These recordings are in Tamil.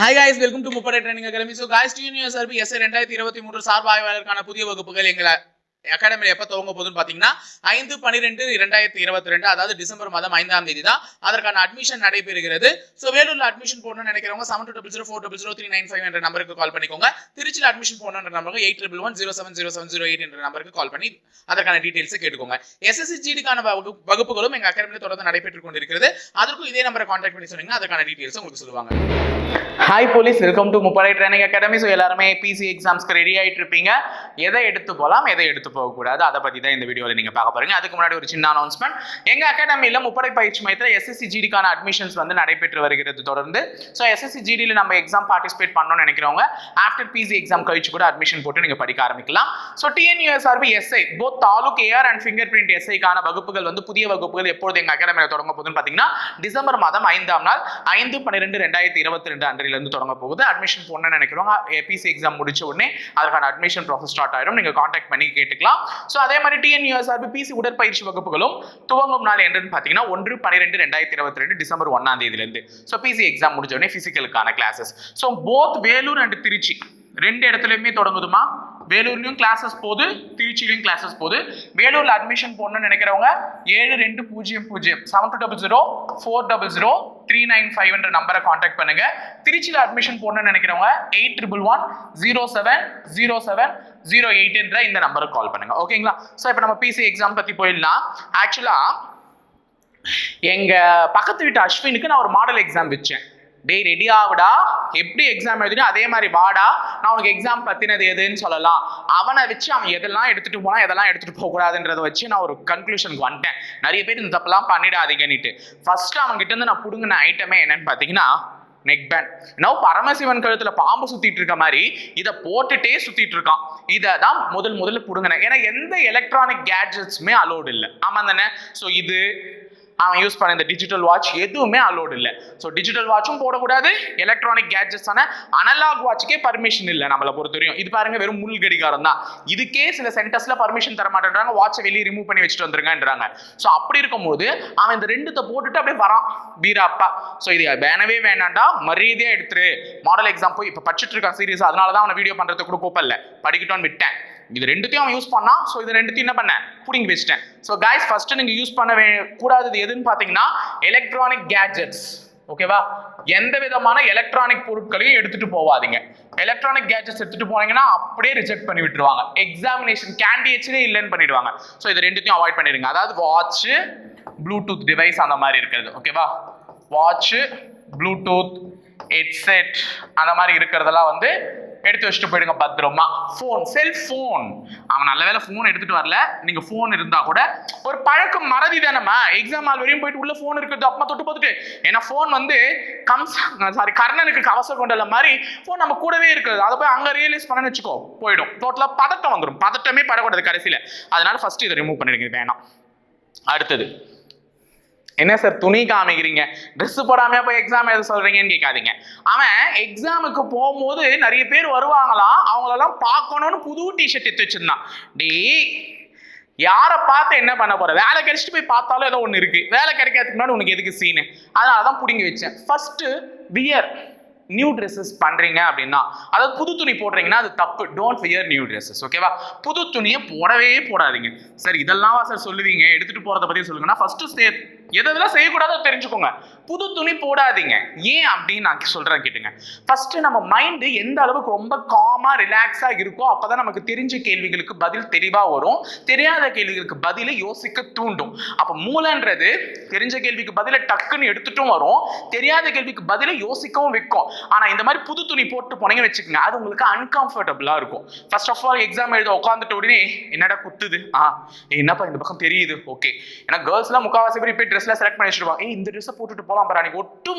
ஹாய் காய்ஸ் வெல்கம் டு முப்படை ட்ரைனிங் அகாடமி ஸோ காய்ஸ் டியூனியர் சர்பி எஸ் ரெண்டாயிரத்தி இருபத்தி மூன்று சார்பு ஆய்வாளருக்கான புதிய வகுப்புகள் எங்களை அகாடமியில் எப்போ துவங்க போகுதுன்னு பார்த்தீங்கன்னா ஐந்து பன்னிரெண்டு இரண்டாயிரத்தி இருபத்தி ரெண்டு அதாவது டிசம்பர் மாதம் ஐந்தாம் தேதி தான் அதற்கான அட்மிஷன் நடைபெறுகிறது. ஸோ வேலூரில் அட்மிஷன் போடணும்னு நினைக்கிறவங்க seven two double zero four double zero three nine five என்ற நம்பருக்கு கால் பண்ணிக்கோங்க. திருச்சியில் அட்மிஷன் போடணுன்ற நம்பருக்கு eight triple one zero seven zero seven zero eight என்ற நம்பருக்கு கால் பண்ணி அதற்கான டீட்டெயில்ஸை கேட்டுக்கோங்க. எஸ்எஸ்சி ஜிடிக்கான வகுப்புகளும் எங்க அகாடமியில் தொடர்ந்து நடைபெற்றுக் கொண்டிருக்கிறது. அதற்கும் இதே நம்பரை கான்டாக்ட் பண்ணி சொன்னீங்கன்னா அதற்கான டீட்டெயில்ஸ் உங்களுக்கு சொல்லுவாங்க. ஹாய் போலீஸ் வெல்கம் டு முப்படை ட்ரைனிங் அகாடமி ஸோ எல்லாருமே பிசி எக்ஸாம்ஸ்க்கு ரெடி ஆயிட்டு இருப்பீங்க எதை எடுத்து போகலாம் எதை எடுத்து போகக்கூடாது. அதை பற்றி தான் இந்த வீடியோவில் நீங்கள் பார்க்க போறீங்க. அதுக்கு முன்னாடி ஒரு சின்ன அனௌன்ஸ்மெண்ட் எங்கள் அகாடமியில் முப்படை பயிற்சி மையத்தில் எஸ்எஸ்சி ஜிடிக்கான அட்மிஷன்ஸ் வந்து நடைபெற்று வருகிறது தொடர்ந்து. ஸோ எஸ்எஸ்சி ஜிடியில் நம்ம எக்ஸாம் பார்ட்டிசிபேட் பண்ணணும்னு நினைக்கிறவங்க ஆஃப்டர் பிசி எக்ஸாம் கழிச்சு கூட அட்மிஷன் போட்டு நீங்கள் படிக்க ஆரம்பிக்கலாம். So TNUSRB SI both taluk AR and finger print எஸ்ஐக்கான வகுப்புகள் வந்து புதிய வகுப்புகள் எப்பொழுது எங்கள் அகாடமியில் தொடங்க போகுதுன்னு பார்த்தீங்கன்னா டிசம்பர் மாதம் ஐந்தாம் நாள் ஐந்து பன்னிரெண்டு ரெண்டாயிரத்தி இருபத்தி ரெண்டு அன்றையிலிருந்து தொடங்க போகுது. அட்மிஷன் போடணும்னு நினைக்கிறவங்க ஏபிசி எக்ஸாம் முடிச்ச உடனே அதற்கான அட்மிஷன் ப்ராசஸ் ஸ்டார்ட் ஆயிடும். நீங்கள் காண்டாக்ட் பண்ணி கேட்டுக்கலாம் ஸோ அதே மாதிரி டிஎன்யூஎஸ்ஆர்பி பிசி உடற்பயிற்சி வகுப்புகளும் துவங்கும் நாள் என்றுன்னு பார்த்தீங்கன்னா ஒன்று பன்னிரெண்டு ரெண்டாயிரத்தி இருபத்தி ரெண்டு டிசம்பர் ஒன்னாம் தேதியிலேருந்து. ஸோ பிசி எக்ஸாம் முடிஞ்ச உடனே பிசிக்கலுக்கான classes so both Vellore and Trichy ரெண்டு இடத்துலையுமே தொடங்குதுமா? வேலூர்லயும் கிளாஸஸ் போகுது திருச்சியிலையும் கிளாஸஸ் போகுது. வேலூர்ல அட்மிஷன் போடணும்னு நினைக்கிறவங்க ஏழு ரெண்டு பூஜ்ஜியம் பூஜ்ஜியம் seven two double zero four double zero three nine five என்ற நம்பரை காண்டாக்ட் பண்ணுங்க. திருச்சியில் அட்மிஷன் போடணும்னு நினைக்கிறவங்க eight triple one zero seven zero seven zero eight என்ற இந்த நம்பருக்கு கால் பண்ணுங்க. ஓகேங்களா ஸோ இப்போ நம்ம பிசி எக்ஸாம் பத்தி போயிடலாம். ஆக்சுவலா எங்க பக்கத்து வீட்டு அஸ்வினுக்கு நான் ஒரு மாடல் எக்ஸாம் வச்சேன். டே ரெடி ஆகுடா எப்படி எக்ஸாம் எழுதினோ அதே மாதிரி வாடா. நான் உனக்கு எக்ஸாம் பத்தினது எதுன்னு சொல்லலாம். அவனை வச்சு அவன் எதெல்லாம் எடுத்துட்டு போனா எதெல்லாம் எடுத்துட்டு போக கூடாதுன்றதை வச்சு நான் ஒரு கன்க்ளூஷனுக்கு வந்துட்டேன். நிறைய பேர் இந்த தப்பெல்லாம் பண்ணிடாதீங்கன்னுட்டு. ஃபர்ஸ்ட் அவன் கிட்ட இருந்து நான் புடுங்கின ஐட்டமே என்னன்னு பாத்தீங்கன்னா நெக் பேண்ட் நவ் பரமசிவன் கழுத்துல பாம்பு சுத்திட்டு இருக்க மாதிரி இதை போட்டுட்டே சுத்திட்டு இருக்கான். இதை தான் முதல் முதல்ல புடுங்கினேன். ஏன்னா எந்த எலக்ட்ரானிக் கேட்ஜெட்ஸுமே அலோடு இல்லை. ஆமா தானே? ஸோ இது அவன் யூஸ் பண்ண இந்த டிஜிட்டல் வாட்ச் எதுவுமே அலோடு இல்லை. ஸோ டிஜிட்டல் வாட்சும் போடக்கூடாது எலக்ட்ரானிக் கேட்ஜெட்ஸான அனலாக் வாட்சுக்கே பர்மிஷன் இல்லை நம்மளை பொறுத்தவரையும். இது பாருங்க வெறும் முள் கடிகாரம் தான். இதுக்கே சில சென்டர்ஸ்ல பர்மிஷன் தர மாட்டேன்றாங்க வாட்சை வெளியே ரிமூவ் பண்ணி வச்சுட்டு வந்துருங்கன்றாங்க. ஸோ அப்படி இருக்கும்போது அவன் இந்த ரெண்டுத்தை போட்டுட்டு அப்படியே வரான் பீராப்பா ஸோ இது வேணவே வேணாண்டா மரியாதையாக எடுத்துரு. மாடல் எக்ஸாம் போய் இப்போ படிச்சுட்டு இருக்கான் சீரியஸ் அதனால தான் அவனை வீடியோ பண்ணுறதுக்கு கூட கூப்பிடல படிக்கட்டும்னு விட்டேன். இது ரெண்டுத்தையும் அவன் யூஸ் பண்ணான் ஸோ இது ரெண்டுத்தையும் என்ன பண்ணேன் புடிங்கி வச்சிட்டேன். ஸோ கைஸ் ஃபர்ஸ்ட் நீங்க யூஸ் பண்ண வே- கூடாதது எதுன்னு பார்த்தீங்கன்னா எலக்ட்ரானிக் கேட்ஜெட்ஸ் ஓகேவா எந்த விதமான எலக்ட்ரானிக் பொருட்களையும் எடுத்துட்டு போவாதீங்க. எலக்ட்ரானிக் கேட்ஜெட்ஸ் எடுத்துட்டு போனீங்கன்னா அப்படியே ரிஜெக்ட் பண்ணி விட்டுருவாங்க. எக்ஸாமினேஷன் கேண்டிடேட்ஸே இல்லைன்னு பண்ணிடுவாங்க. ஸோ இது ரெண்டுத்தையும் அவாய்ட் பண்ணிடுங்க. அதாவது வாட்ச் ப்ளூடூத் டிவைஸ் அந்த மாதிரி இருக்கிறது. ஓகேவா வாட்ச் ப்ளூடூத் ஹெட்செட் அந்த மாதிரி இருக்கிறதெல்லாம் வந்து எடுத்து வச்சுட்டு போயிடுங்க பத்திரமா. ஃபோன் செல்ஃபோன் அவன் நல்ல வேலை ஃபோன் எடுத்துட்டு வரல. நீங்க ஃபோன் இருந்தா கூட ஒரு பழக்கம் மறதி தானம்மா. எக்ஸாம் ஆள் வரையும் போயிட்டு உள்ள ஃபோன் இருக்குது. அப்பமா தொட்டு பார்த்துட்டு ஏன்னா ஃபோன் வந்து கம்ஸ் சாரி கர்ணனுக்கு கவச கொண்டல மாதிரி ஃபோன் நம்ம கூடவே இருக்குது. அதை போய் அங்க ரியலைஸ் பண்ணனு வச்சுக்கோ போயிடும். டோட்டலா பதட்டம் வந்துடும் பதட்டமே படக்கூடாது கடைசியில. அதனால ஃபர்ஸ்ட் இதை ரிமூவ் பண்ணிடுங்க. வேணாம். அடுத்தது. என்ன சார் துணி காமிக்கிறீங்க? ட்ரெஸ் போடாம போய் எக்ஸாம் எழுத சொல்றீங்கன்னு கேட்காதீங்க. அவன் எக்ஸாமுக்கு போகும்போது நிறைய பேர் வருவாங்களாம் அவங்களெல்லாம் பார்க்கணும்னு புது டிஷர்ட் எடுத்து வச்சிருந்தான். டே யாரை பார்த்து என்ன பண்ண போற? வேலை கிடைச்சிட்டு போய் பார்த்தாலும் ஏதோ ஒன்று இருக்கு. வேலை கிடைக்கிறதுக்கு முன்னாடி உனக்கு எதுக்கு சீனு அதனால தான் பிடிங்கி வச்சேன். ஃபர்ஸ்ட் வியர் நியூ ட்ரெஸ்ஸஸ் பண்றீங்க அப்படின்னா அதாவது புது துணி போடுறீங்கன்னா அது தப்பு. டோன்ட் வியர் நியூ ட்ரெஸ்ஸஸ் ஓகேவா புது துணியை போடவே போடாதீங்க. சார் இதெல்லாம் சார் சொல்லுவீங்க. எடுத்துட்டு போறத பத்தி சொல்லுங்கன்னா ஃபர்ஸ்ட் ஸ்டே எதெல்லாம் செய்யக்கூடாதோ தெரிஞ்சுக்கோங்க. புது துணி போடாதீங்க. ஏன் அப்படின்னு நான் சொல்றேன் கேட்டுங்க. ஃபர்ஸ்ட் நம்ம மைண்டு எந்த அளவுக்கு ரொம்ப காமா ரிலாக்ஸா இருக்கோ அப்பதான் நமக்கு தெரிஞ்ச கேள்விகளுக்கு பதில் தெளிவா வரும். தெரியாத கேள்விகளுக்கு பதிலை யோசிக்க தூண்டும். அப்ப மூளைன்றது தெரிஞ்ச கேள்விக்கு பதிலை டக்குன்னு எடுத்துட்டும் வரும். தெரியாத கேள்விக்கு பதிலை யோசிக்கவும் வைக்கும். ஆனா இந்த மாதிரி புது துணி போட்டு போனீங்கன்னு வச்சுக்கோங்க அது உங்களுக்கு அன்கம்ஃபர்டபுளா இருக்கும். ஃபர்ஸ்ட் ஆஃப் ஆல் எக்ஸாம் எழுத உட்காந்துட்ட உடனே என்னடா குத்துது? ஆ என்னப்பா இந்த பக்கம் தெரியுது? ஓகே ஏன்னா கேர்ள்ஸ்லாம் முக்காவாசி பேர் இப்போ ட்ரெஸ்ல செலக்ட் பண்ணி வச்சிருப்பாங்க ஏய் இந்த ட்ரெஸ்ஸை போட்டுட்டு போலாம் பாரு அன்னைக்கு ஒட்டு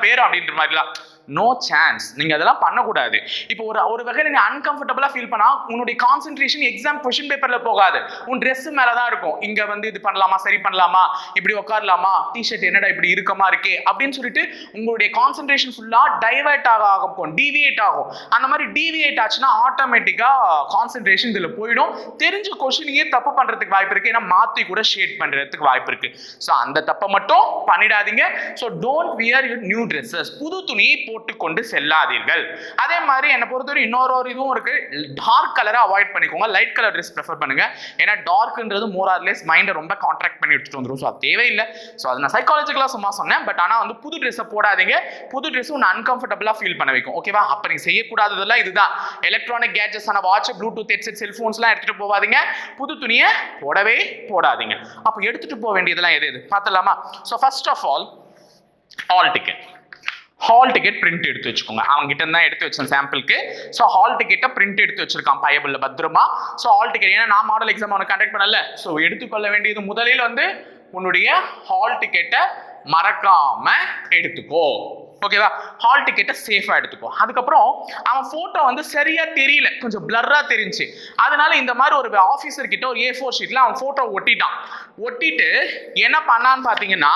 பேர் அப்படின்ற மாதிரிலாம். நோ சான்ஸ் நீங்க அதெல்லாம் பண்ணக்கூடாது. இப்போ ஒரு ஒரு வகையில் நீ அன்கம்ஃபர்டபுளா ஃபீல் பண்ணா உன்னுடைய கான்சென்ட்ரேஷன் எக்ஸாம் கொஷின் பேப்பர்ல போகாது. உன் ட்ரெஸ் மேலே தான் இருக்கும். இங்க வந்து இது பண்ணலாமா சரி பண்ணலாமா இப்படி உட்காரலாமா டிஷர்ட் என்னடா இப்படி இருக்கமா இருக்கே அப்படின்னு சொல்லிட்டு உங்களுடைய கான்சென்ட்ரேஷன் ஃபுல்லா டைவர்ட் ஆக ஆகும் டிவியேட் ஆகும். அந்த மாதிரி டிவியேட் ஆச்சுன்னா ஆட்டோமேட்டிக்கா கான்சென்ட்ரேஷன் இதுல போயிடும். தெரிஞ்ச கொஷினையே தப்பு பண்றதுக்கு வாய்ப்பு இருக்கு? ஏன்னா மாத்தி கூட ஷேட் பண்றதுக்கு வாய்ப்பு இருக்கு. ஸோ அந்த தப்பை மட்டும் பண்ணிடாதீங்க. So don't wear your new dresses புது துணியை போட்டு செல்லாதீர்கள். அதே மாதிரி என்னை பொறுத்தவரை இன்னொரு ஒரு இதுவும் இருக்கு. டார்க் கலரை அவாய்ட் பண்ணிக்கோங்க. லைட் கலர் ட்ரெஸ் ப்ரிஃபர் பண்ணுங்க. ஏன்னா டார்க்ன்றது மோரார்லேஸ் மைண்டை ரொம்ப கான்ட்ராக்ட் பண்ணி எடுத்துட்டு வந்துடும் ஸோ அது தேவையில்லை. ஸோ அது நான் சைக்காலஜிக்கலாக சும்மா சொன்னேன். பட் ஆனால் வந்து புது ட்ரெஸ்ஸை போடாதீங்க. புது ட்ரெஸ் ஒன்று அன்கம்ஃபர்டபுளாக ஃபீல் பண்ண வைக்கும். ஓகேவா அப்போ நீங்கள் செய்யக்கூடாததெல்லாம் இதுதான். எலக்ட்ரானிக் கேட்ஜெட்ஸ் ஆன வாட்ச் ப்ளூடூத் ஹெட்செட் செல்ஃபோன்ஸ்லாம் எடுத்துகிட்டு போகாதீங்க புது துணியை போடவே போடாதீங்க. அப்போ எடுத்துகிட்டு போக வேண்டியதெல்லாம் எது எது? பார்த்துலாமா so first of all all ticket hall ticket print எடுத்து வச்சுக்கோங்க. அவங்க கிட்ட தான் எடுத்து வச்சேன் சாம்பிளுக்கு ஸோ ஹால் டிக்கெட்டை பிரிண்ட் எடுத்து வச்சிருக்கான் பயபிள்ல பத்திரமா. ஸோ ஹால் டிக்கெட் ஏன்னா நான் மாடல் எக்ஸாம் அவனை கண்டக்ட் பண்ணல. ஸோ எடுத்துக்கொள்ள வேண்டியது முதலில் வந்து உன்னுடைய ஹால் டிக்கெட்டை மறக்காம எடுத்துக்கோ. ஓகேவா ஹால் டிக்கெட்டை சேஃபா எடுத்துக்கோ அதுக்கப்புறம் அவன் போட்டோ வந்து சரியா தெரியல. கொஞ்சம் பிளர்ரா தெரிஞ்சு. அதனால இந்த மாதிரி ஒரு ஆஃபீஸர் கிட்ட ஒரு ஏ ஃபோர் ஷீட்ல அவன் போட்டோ ஒட்டிட்டான். ஒட்டிட்டு என்ன பண்ணான்னு பாத்தீங்கன்னா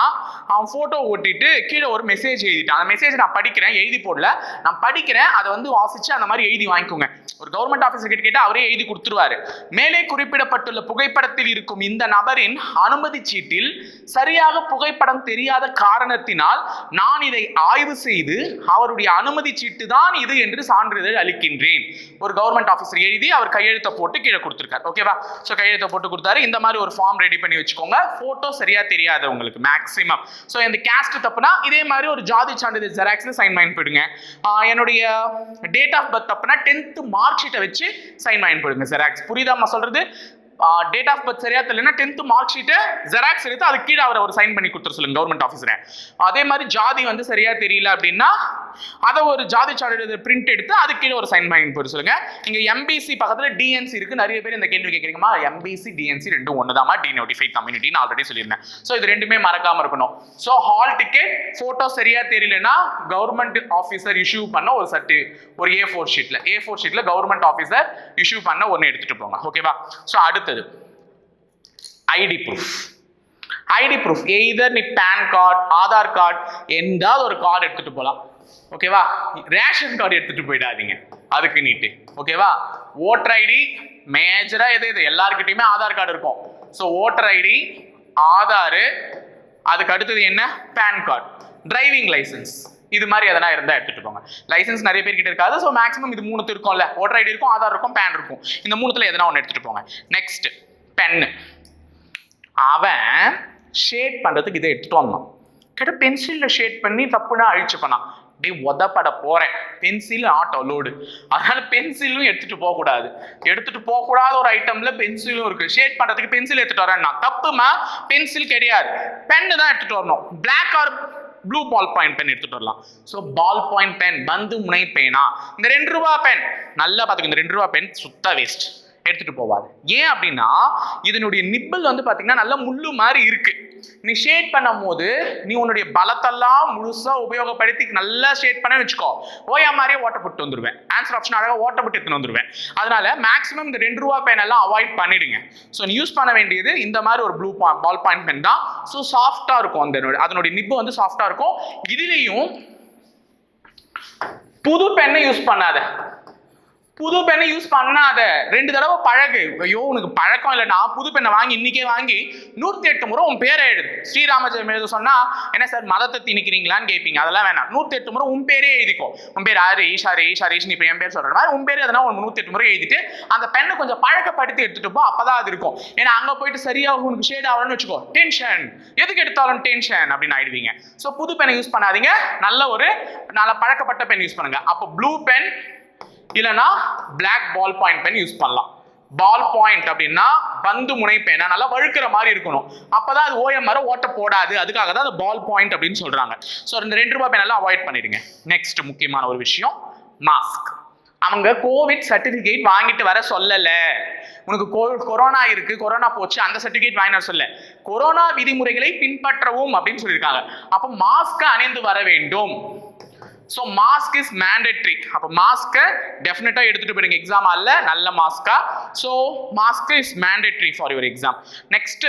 அவன் போட்டோ ஒட்டிட்டு கீழே ஒரு மெசேஜ் எழுதிட்டான். அந்த மெசேஜ் நான் படிக்கிறேன் எழுதி போடல. நான் படிக்கிறேன் அதை வந்து வாசிச்சு அந்த மாதிரி எழுதி வாங்கிக்கோங்க. ஒரு கவர்மெண்ட் ஆஃபீஸர் கிட்ட கேட்டா அவரே எழுதி கொடுத்துருவாரு. மேலே குறிப்பிடப்பட்டுள்ள புகைப்படத்தில் இருக்கும் இந்த நபரின் அனுமதி சீட்டில் சரியாக புகைப்படம் தெரியாத காரணத்தினால் நான் இதை ஆய்வு செய்து அவருடைய அனுமதி சீட்டு தான் இது என்று சான்றிதழ் அளிக்கின்றேன். ஒரு கவர்மெண்ட் ஆஃபீஸர் எழுதி அவர் கையெழுத்தை போட்டு கீழே கொடுத்துருக்காரு. ஓகேவா ஸோ கையெழுத்தை போட்டு கொடுத்தாரு. இந்த மாதிரி ஒரு ஃபார்ம் ரெடி பண்ணி வச்சுக்கோங்க. ஃபோட்டோ சரியா தெரியாது உங்களுக்கு மேக்ஸிமம் ஸோ இந்த கேஸ்ட் தப்புனா இதே மாதிரி ஒரு ஜாதி சான்றிதழ் ஜெராக்ஸ்ல சைன் வாங்கி போயிடுங்க என்னுடைய டேட் ஆஃப் பர்த் தப்புனா டென்த் மார்க் ஷீட்டை வச்சு சைன் வாங்கி போயிடுங்க ஜெராக்ஸ் புரியுதா சொல்றது? டேட் ஆஃப் பர்த் சரியா தெரியலனா டென்த் மார்க் ஷீட்டை ஜெராக்ஸ் எடுத்து அது கீழே அவரை ஒரு சைன் பண்ணி கொடுத்துரு சொல்லுங்க கவர்மெண்ட் ஆஃபீஸரை அதே மாதிரி ஜாதி வந்து சரியா தெரியல அப்படின்னா அதை ஒரு ஜாதி சான்றிதழ் பிரிண்ட் எடுத்து அது கீழே ஒரு சைன் பண்ணி போட்டு சொல்லுங்க. இங்க எம்பிசி பக்கத்துல டிஎன்சி இருக்கு நிறைய பேர் இந்த கேள்வி கேட்குறீங்கம்மா எம்பிசி டிஎன்சி ரெண்டும் ஒண்ணுதாம்மா டி நோட்டிஃபை கம்யூனிட்டின்னு ஆல்ரெடி சொல்லியிருந்தேன். ஸோ இது ரெண்டுமே மறக்காம இருக்கணும். ஸோ ஹால் டிக்கெட் போட்டோ சரியா தெரியலனா கவர்மெண்ட் ஆஃபீஸர் இஷ்யூ பண்ண ஒரு சர்டி ஒரு ஏ ஃபோர் ஷீட்ல ஏ ஃபோர் ஷீட்ல கவர்மெண்ட் ஆஃபீஸர் இஷ்யூ பண்ண ஒன்று எடுத்துட்டு போங்க. ஓகேவா ஸோ அடுத்து. அடுத்தது ID proof ID proof either நீ பேன் கார்டு ஆதார் கார்டு எந்தாவது ஒரு கார்டு எடுத்துட்டு போகலாம் ஓகேவா ரேஷன் கார்டு எடுத்துட்டு போயிடாதீங்க. அதுக்கு நீட்டு. ஓகேவா ஓட்டர் ஐடி மேஜராக எது இது எல்லாருக்கிட்டையுமே ஆதார் கார்டு இருக்கும். ஸோ ஓட்டர் ஐடி ஆதாரு அதுக்கு அடுத்தது என்ன? பேன் கார்டு டிரைவிங் லைசென்ஸ் இது மாதிரி எதனா இருந்தால் எடுத்துகிட்டு போங்க. லைசென்ஸ் நிறைய பேர் கிட்ட இருக்காது. ஸோ மேக்ஸிமம் இது மூணு இருக்கும்ல. ஓட்டர் ஐடி இருக்கும் ஆதார் இருக்கும் பேன் இருக்கும். இந்த மூணுத்துல எதனா ஒன்று எடுத்துகிட்டு போங்க. நெக்ஸ்ட் பென்னு அவன் ஷேட் பண்ணுறதுக்கு இதை எடுத்துகிட்டு வந்தான். கேட்ட பென்சிலில் ஷேட் பண்ணி தப்புனா அழிச்சு பண்ணான் டேய் உதப்பட போகிறேன் பென்சில் ஆட் அலோடு அதனால பென்சிலும் எடுத்துகிட்டு போகக்கூடாது எடுத்துகிட்டு போகக்கூடாத ஒரு ஐட்டமில் பென்சிலும் இருக்குது ஷேட் பண்ணுறதுக்கு பென்சில் எடுத்துகிட்டு வரேன்னா தப்புமா? பென்சில் கிடையாது. பென்னு தான் எடுத்துகிட்டு வரணும். Black or blue ball point pen எடுத்துட்டு வரலாம். ஸோ பால் பாயிண்ட் பென் பந்து முனை பேனா இந்த ரெண்டு ரூபா பென் நல்லா பார்த்துக்கோ இந்த ரெண்டு ரூபா பென் சுத்த வேஸ்ட் எடுத்துட்டு போவாது ஏன் அப்படின்னா இதனுடைய நிப்பல் வந்து பாத்தீங்கன்னா நல்ல முள்ளு மாதிரி இருக்கு. நீ ஷேட் பண்ணும் போது நீ உன்னுடைய பலத்தெல்லாம் முழுசா உபயோகப்படுத்தி நல்லா ஷேட் பண்ண வச்சுக்கோ. ஓயா மாதிரியே ஓட்டப்பட்டு வந்துருவேன். ஆன்சர் ஆப்ஷன் அழகாக ஓட்டப்பட்டு எடுத்துன்னு வந்துருவேன். அதனால மேக்ஸிமம் இந்த ரெண்டு ரூபா பென் எல்லாம் அவாய்ட் பண்ணிடுங்க. ஸோ நீ யூஸ் பண்ண வேண்டியது இந்த மாதிரி ஒரு ப்ளூ பால் பாயிண்ட் பென் தான். ஸோ சாஃப்டா இருக்கும் அந்த அதனுடைய நிப்பு வந்து சாஃப்டா இருக்கும். இதுலேயும் புது பெண்ணை யூஸ் பண்ணாத. புது பெண்ணை யூஸ் பண்ணாத. ரெண்டு தடவை பழகு. ஐயோ உனக்கு பழக்கம் இல்லை நான் புது பெண்ணை வாங்கி இன்னைக்கே வாங்கி நூத்தி எட்டு முறை உன் பேரை எழுது. ஸ்ரீராமஜெயம் எழுத சொன்னா என்ன சார் மதத்தை திணிக்கிறீங்களான்னு கேட்பீங்க அதெல்லாம் வேணாம். நூத்தி எட்டு முறை உன் பேரே எழுதிக்கோ. உன் பேர் ஆறு ஈஷா ரேஷா நீ இப்போ என் பேர் சொல்ற மாதிரி உன் பேர் எதனா உன் நூத்தி எட்டு முறை எழுதிட்டு அந்த பெண்ணை கொஞ்சம் பழக்கப்படுத்தி எடுத்துட்டு போ. அப்பதான் அது இருக்கும். ஏன்னா அங்க போயிட்டு சரியா உனக்கு ஷேட் ஆகணும்னு வச்சுக்கோ. டென்ஷன் எதுக்கு எடுத்தாலும் டென்ஷன் அப்படின்னு ஆயிடுவீங்க. ஸோ புது பெண்ணை யூஸ் பண்ணாதீங்க. நல்ல ஒரு நல்ல பழக்கப்பட்ட பென் யூஸ் பண்ணுங்க. அப்போ ப்ளூ பென் இல்லைன்னா black ball point pen use பண்ணலாம். பால் பாயிண்ட் அப்படின்னா பந்து முனை பேனா நல்லா வழுக்கிற மாதிரி இருக்கணும். அப்பதான் அது ஓஎம் மரம் ஓட்ட போடாது. அதுக்காக தான் அது பால் பாயிண்ட் அப்படின்னு சொல்றாங்க. ஸோ இந்த ரெண்டு ரூபாய் பேனெல்லாம் அவாய்ட் பண்ணிடுங்க. நெக்ஸ்ட் முக்கியமான ஒரு விஷயம் மாஸ்க் அவங்க கோவிட் சர்டிஃபிகேட் வாங்கிட்டு வர சொல்லலை. உனக்கு கோவிட் கொரோனா இருக்கு கொரோனா போச்சு அந்த சர்டிஃபிகேட் வாங்கின சொல்ல கொரோனா விதிமுறைகளை பின்பற்றவும் அப்படின்னு சொல்லியிருக்காங்க. அப்போ மாஸ்க் அணிந்து வர வேண்டும். ஸோ மாஸ்க் இஸ் மேண்டேட்ரி அப்போ மாஸ்க்கை டெஃபினட்டாக எடுத்துகிட்டு போயிடுங்க. எக்ஸாம் அல்ல நல்ல மாஸ்கா so mask is mandatory for your exam next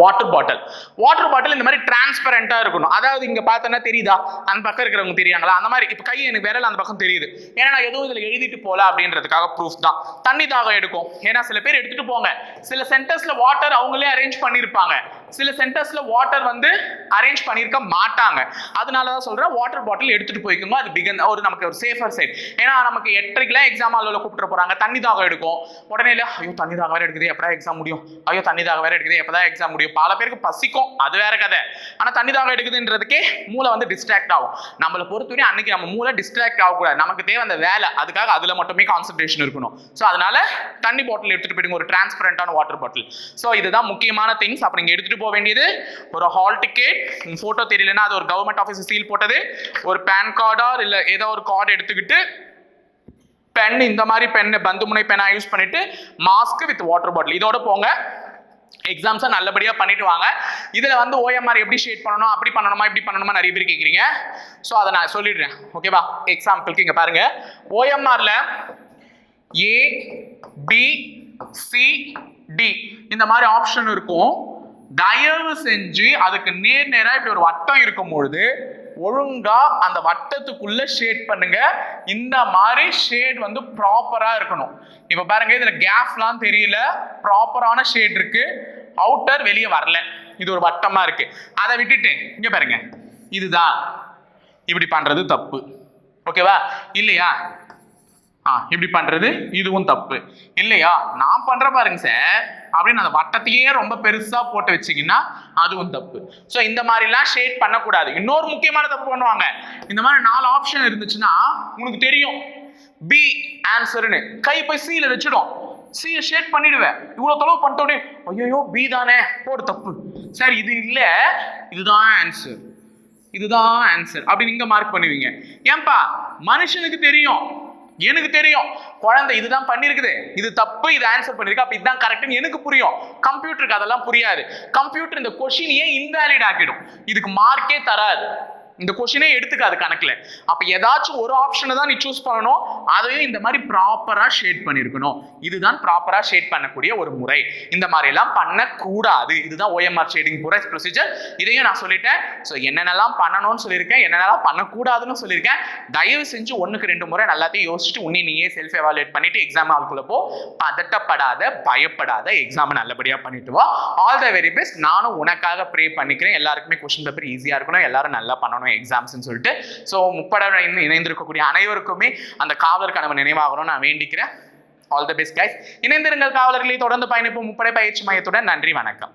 water bottle water bottle இந்த மாதிரி டிரான்ஸ்பரண்டா இருக்கணும். அதாவது இங்கே பார்த்தோன்னா தெரியுதா? அந்த பக்கம் இருக்கிறவங்க தெரியாங்களா அந்த மாதிரி இப்போ கை எனக்கு விரல் அந்த பக்கம் தெரியுது. ஏன்னா நான் எதுவும் இதில் எழுதிட்டு போகல அப்படின்றதுக்காக ப்ரூஃப் தான். தண்ணி தாகம் எடுக்கும். ஏன்னா சில பேர் எடுத்துகிட்டு போங்க. சில சென்டர்ஸில் வாட்டர் அவங்களே அரேஞ்ச் பண்ணியிருப்பாங்க சில சென்டர்ஸ்ல வாட்டர் வந்து அரேஞ்ச் பண்ணியிருக்க மாட்டாங்க. அதனால தான் சொல்றேன் வாட்டர் பாட்டில் எடுத்துட்டு போய்க்குங்க. அது பிகன் ஒரு நமக்கு ஒரு சேஃபர் சைட் ஏன்னா நமக்கு எட்டரைக்கெல்லாம் எக்ஸாம் அளவில் கூப்பிட்டு போறாங்க. தண்ணி தாகம் எடுக்கும். உடனே இல்லை ஐயோ தண்ணி தாகம் வேற எடுக்குது எப்படா எக்ஸாம் முடியும்? ஐயோ தண்ணி தாகம் வேற எடுக்குது எப்பதான் எக்ஸாம் முடியும்? பல பேருக்கு பசிக்கும். அது வேற கதை. ஆனா தண்ணி தாகம் எடுக்குதுன்றதுக்கே மூளை வந்து டிஸ்ட்ராக்ட் ஆகும். நம்மளை பொறுத்தவரை அன்னைக்கு நம்ம மூளை டிஸ்ட்ராக்ட் ஆகக்கூடாது. நமக்கு தேவை அந்த வேலை அதுக்காக அதுல மட்டுமே கான்சென்ட்ரேஷன் இருக்கணும். ஸோ அதனால தண்ணி பாட்டில் எடுத்துட்டு போயிடுங்க. ஒரு டிரான்ஸ்பரண்டான வாட்டர் பாட்டில் ஸோ இதுதான் முக்கியமான திங்ஸ் அப்புறம் இங்க எடுத்துட்டு போக வேண்டியது ஒரு ஹால் டிக்கெட் ஃபோட்டோ தெரியலன்னா அது ஒரு கவர்மெண்ட் ஆஃபீஸ் சீல் போட்டது. ஒரு பேன் கார்டா இல்லை ஏதோ ஒரு கார்டு எடுத்துக்கிட்டு பென் இந்த மாதிரி பென் பந்துமுனை பென்னா யூஸ் பண்ணிட்டு மாஸ்க் வித் வாட்டர் பாட்டில் இதோட போங்க. எக்ஸாம்ஸை நல்லபடியாக பண்ணிட்டு வாங்க. இதில் வந்து ஓஎம்ஆர் எப்படி ஷேட் பண்ணணும் அப்படி பண்ணணுமா இப்படி பண்ணணுமா நிறைய பேர் கேட்குறீங்க ஸோ அதை நான் சொல்லிடுறேன். ஓகேவா எக்ஸாம்பிளுக்கு இங்கே பாருங்க. ஓஎம்ஆரில் ஏ பி சி டி இந்த மாதிரி ஆப்ஷன் இருக்கும். தயவு செஞ்சு அதுக்கு நேர் நேராக இப்படி ஒரு வட்டம் இருக்கும் பொழுது ஒழுங்கா அந்த வட்டத்துக்குள்ள ஷேட் பண்ணுங்க. இந்த மாதிரி ஷேட் வந்து ப்ராப்பரா இருக்கணும். இப்ப பாருங்க இதுல கேப்லாம் தெரியல. ப்ராப்பரான ஷேட் இருக்கு. அவுட்டர் வெளியே வரல. இது ஒரு வட்டமா இருக்கு. அதை விட்டுட்டு இங்க பாருங்க. இதுதான். இப்படி பண்றது தப்பு. ஓகேவா இல்லையா? ஆ இப்படி பண்றது இதுவும் தப்பு. இல்லையா? நான் பண்ற பாருங்க சார் அப்படின்னு அந்த வட்டத்தையே ரொம்ப பெருசா போட்டு வச்சிங்கன்னா அதுவும் தப்பு. ஸோ இந்த மாதிரிலாம் ஷேட் பண்ணக்கூடாது. இன்னொரு முக்கியமான தப்பு பண்ணுவாங்க. இந்த மாதிரி நாலு ஆப்ஷன் இருந்துச்சுன்னா உனக்கு தெரியும். பி ஆன்சர்னு கை போய் சீல வச்சிடும். சீல ஷேட் பண்ணிடுவேன். இவ்வளோ தொலைவு பண்ணிட்டோடனே ஐயோ பி தானே? போடு தப்பு. சார் இது இல்லை. இதுதான் ஆன்சர் இதுதான் ஆன்சர் அப்படின்னு நீங்க மார்க் பண்ணுவீங்க. ஏன்பா? மனுஷனுக்கு தெரியும். எனக்கு தெரியும். குழந்தை இதுதான் பண்ணிருக்குது. இது தப்பு இது ஆன்சர் பண்ணிருக்கு. அப்ப இதுதான் கரெக்ட்னு எனக்கு புரியும். கம்ப்யூட்டருக்கு அதெல்லாம் புரியாது. கம்ப்யூட்டர் இந்த கொஷினையே இன்வேலிட் ஆக்கிடும்? இதுக்கு மார்க்கே தராது. இந்த கொஷினே எடுத்துக்காது கணக்கில். அப்போ ஏதாச்சும் ஒரு ஆப்ஷனை தான் நீ சூஸ் பண்ணணும். அதையும் இந்த மாதிரி ப்ராப்பராக ஷேட் பண்ணியிருக்கணும் இதுதான் ப்ராப்பராக ஷேட் பண்ணக்கூடிய ஒரு முறை. இந்த மாதிரிலாம் பண்ணக்கூடாது. இதுதான் ஓஎம்ஆர் ஷேடிங் முறை ப்ரொசீஜர் இதையும் நான் சொல்லிட்டேன். ஸோ என்னென்னலாம் பண்ணணும்னு சொல்லியிருக்கேன். என்னென்னலாம் பண்ணக்கூடாதுன்னு சொல்லியிருக்கேன். தயவு செஞ்சு ஒன்றுக்கு ரெண்டு முறை எல்லாத்தையும் யோசிச்சுட்டு உன்னே நீயே செல்ஃப் எவாலுவேட் பண்ணிட்டு எக்ஸாம் ஆளுக்குள்ள போ. பதட்டப்படாத பயப்படாத எக்ஸாம் நல்லபடியாக பண்ணிட்டு வா. ஆல் த வெரி பெஸ்ட் நானும் உனக்காக ப்ரே பண்ணிக்கிறேன். எல்லாருக்குமே கொஸ்டின் பேப்பர் ஈஸியாக இருக்கணும். எல்லாரும் நல்லா பண்ணணும். எக்ஸாம்ஸ்னு சொல்லிட்டு ஸோ முப்பட இணைந்திருக்கக்கூடிய அனைவருக்குமே அந்த காவலர் கனவு நினைவாகணும். நான் வேண்டிக்கிறேன். ஆல் தி பெஸ்ட் கைஸ் இணைந்திருங்கள் காவலர்களை. தொடர்ந்து பயணிப்போம். முப்படை பயிற்சி மையத்துடன் நன்றி வணக்கம்.